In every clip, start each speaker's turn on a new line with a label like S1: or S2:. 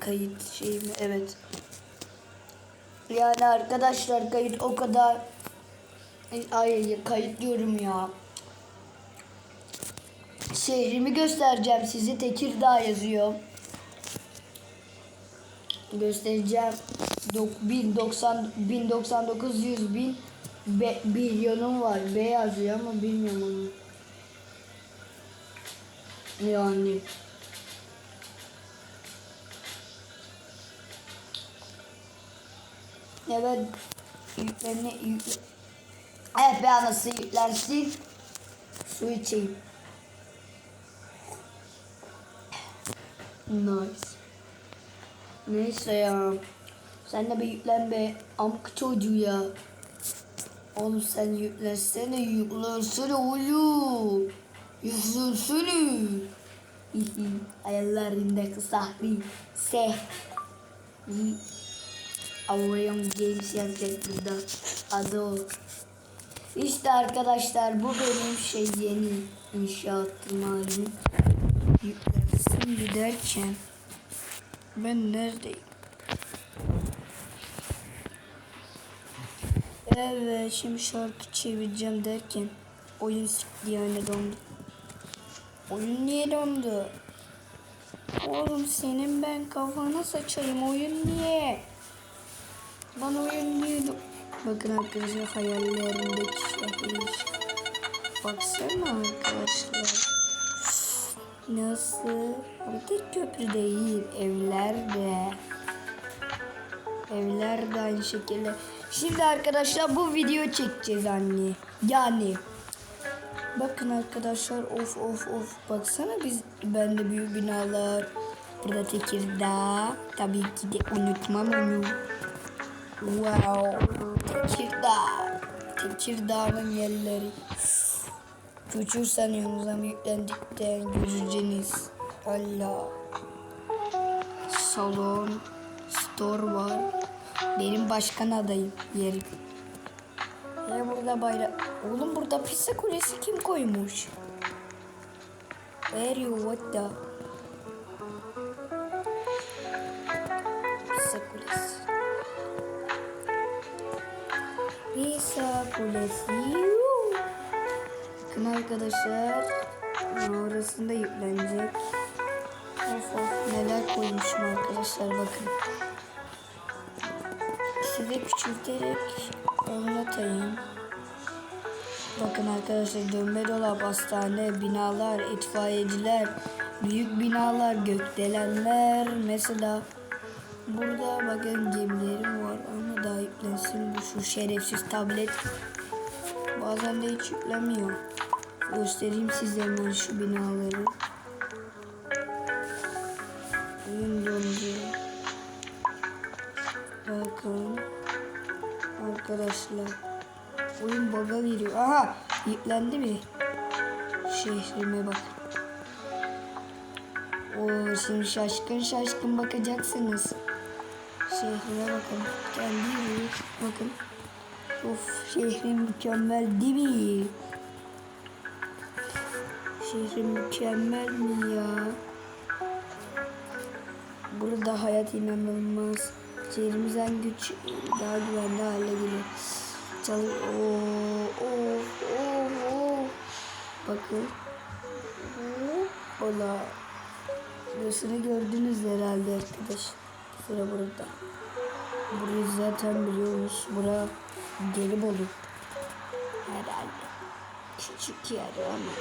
S1: Kayıt şey mi? Evet. Yani arkadaşlar kayıt o kadar ay kayıt diyorum ya. Şehrimi göstereceğim size Tekirdağ yazıyor. Göstereceğim. Dok- 1090 1099 100 bin be, milyonum var. B yazıyor ama bilmiyorum onu. Yani Evet. Yüklerine yükle. Evet be anası yüklensin. Su içeyim. Nice. Neyse ya. Sen de bir yüklen be. Amk çocuğu ya. Oğlum sen yüklensene yüklensene oğlum. Yüklensene. Hihi. Hayallerinde sahri. Seh. Avrayan Games yazacak burada. Adı o. İşte arkadaşlar bu benim şey yeni inşaatım halim. Yüklensin giderken ben neredeyim? Evet şimdi şarkı çevireceğim derken oyun sikti yani dondu. Oyun niye dondu? Oğlum senin ben kafana saçayım oyun niye? Bana oyun niye do- Bakın arkadaşlar hayallerimdeki şehir. Baksana arkadaşlar. Nasıl? Burada köprü değil, evlerde. Evler de aynı şekilde. Şimdi arkadaşlar bu video çekeceğiz anne. Yani. Bakın arkadaşlar of of of. Baksana biz bende büyük binalar. Burada Tekirdağ. Tabii ki de unutmam onu. Wow. Tekirdağ. Tekirdağ'ın yerleri. Küçük sanıyorsunuz ama yüklendikten göreceğiniz. Allah. Salon. Store var. Benim başkan adayım yerim. Ya burada bayrak. Oğlum burada pizza kulesi kim koymuş? Where you what the? Kulesi. Bakın arkadaşlar. Orasında yüklenecek. Of of neler koymuşum arkadaşlar bakın. Size küçülterek anlatayım. Bakın arkadaşlar dönme dolap, hastane, binalar, itfaiyeciler, büyük binalar, gökdelenler. Mesela burada bakın gemilerim var ama daha bu şu şerefsiz tablet. Bazen de hiç yüklemiyor. Göstereyim size hemen şu binaları. Oyun dondu. Bakın. Arkadaşlar. Oyun baga veriyor. Aha! Yüklendi mi? Şehrime bak. Oo, şimdi şaşkın şaşkın bakacaksınız. Şehrime bakın. Kendi yürüyor. Bakın. Of şehrim mükemmel değil mi? Şehrim mükemmel mi ya? Burada hayat inanılmaz. Şehrimiz en güç daha güvenli hale gelir. Çal Oo, oo, oo, oo. Bakın. Ola. Burasını gördünüz herhalde arkadaş. Sıra burada. Burayı zaten biliyoruz. Bura Gelibolu. Herhalde. Küçük yer ama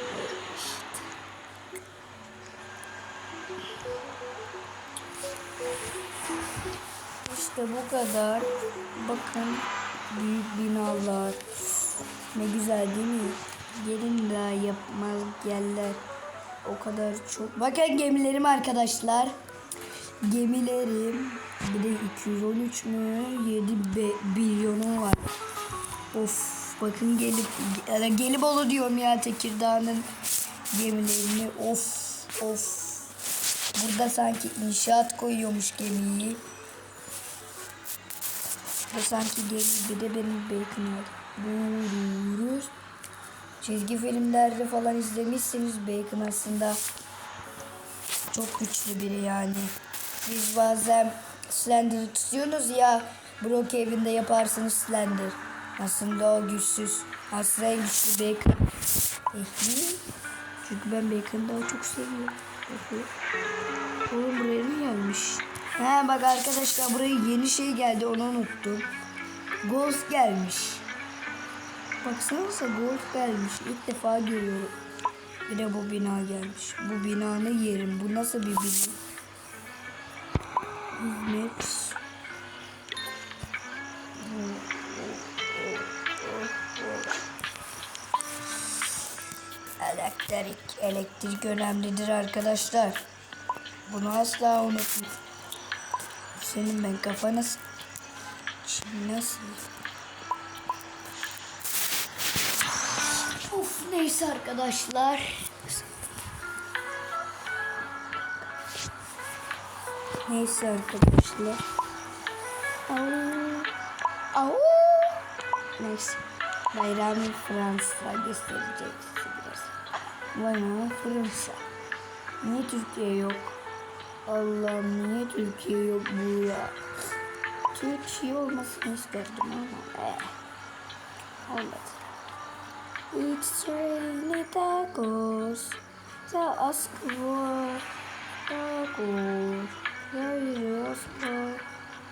S1: işte. İşte bu kadar. Bakın büyük binalar. Ne güzel değil mi? Gelin de yapmaz yerler. O kadar çok. Bakın gemilerim arkadaşlar. Gemilerim. Bir de 213 mü? 7 be, milyonu var. Of bakın gelip ya gelip olu diyorum ya Tekirdağ'ın gemilerini. Of of. Burada sanki inşaat koyuyormuş gemiyi. Bu sanki gemi bir de benim bacon. Buyuruz. Çizgi filmlerde falan izlemişsiniz Bacon aslında çok güçlü biri yani. Biz bazen Slender tutuyorsunuz ya. Brock evinde yaparsınız Slender. Aslında o güçsüz. Aslında en güçlü Bacon. Ehli. Çünkü ben Bacon'ı daha çok seviyorum. Oğlum buraya mı gelmiş? Ha bak arkadaşlar buraya yeni şey geldi onu unuttum. Ghost gelmiş. Baksanıza Ghost gelmiş. İlk defa görüyorum. Bir de bu bina gelmiş. Bu binanı yerim. Bu nasıl bir bina? Hizmet. Elektrik. Elektrik önemlidir arkadaşlar. Bunu asla unutmayın. Senin ben kafana s- Şimdi nasıl? Of neyse arkadaşlar. Neyse arkadaşlar. Au. Au. Neyse. Bayramı Fransa göstereceksiniz. Bayramı Fransa. Niye Türkiye yok? Allah'ım niye Türkiye yok bu ya? Türkiye olmasını isterdim ama eh. Olmadı. It's raining tacos. Askı var. Tacos. Yayıyoruz var.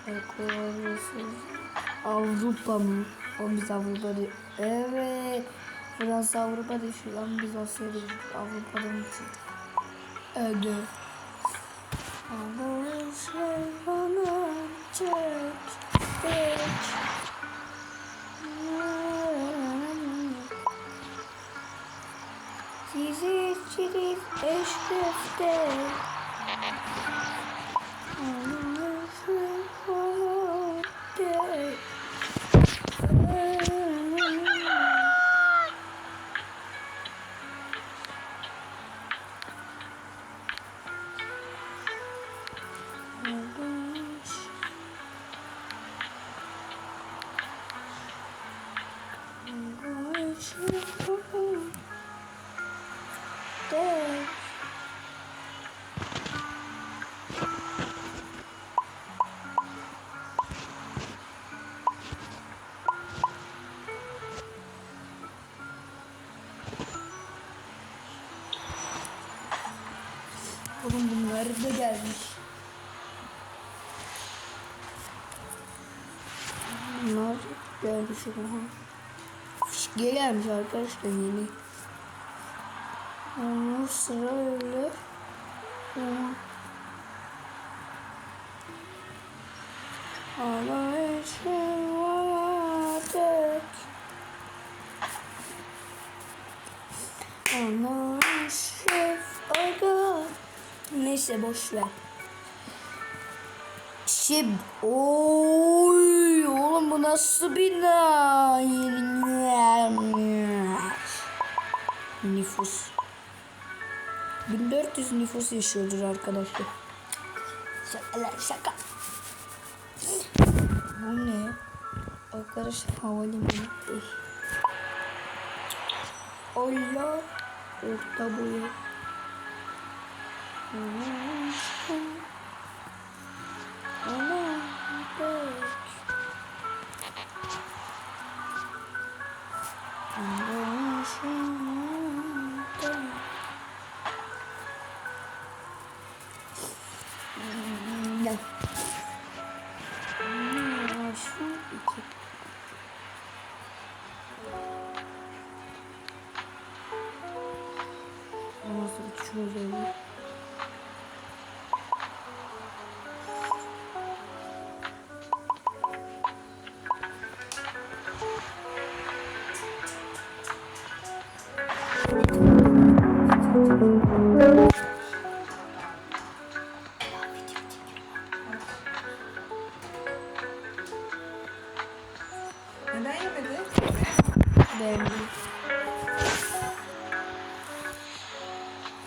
S1: Tacos. Avrupa mı? O biz Avrupa değil. Evet. Fransa Avrupa değil. Şu an biz Asya'da Avrupa'dan için. Evet. Sizi çiğ eş köfte. Oğlum da gelmiş. Bunlar gelmiş ama. Fişkiye gelmiş arkadaşlar yeni. Onun sıra öyle. Ama için vardık. Ama Neyse boş ver. Şey, oy oğlum bu nasıl bina? Nüfus. 1400 nüfus yaşıyordur arkadaşlar. Şaka lan şaka. Bu ne? Arkadaşlar havalimanı. Allah. Orta boyu. Gel. Şu iki. Nasıl çözelim?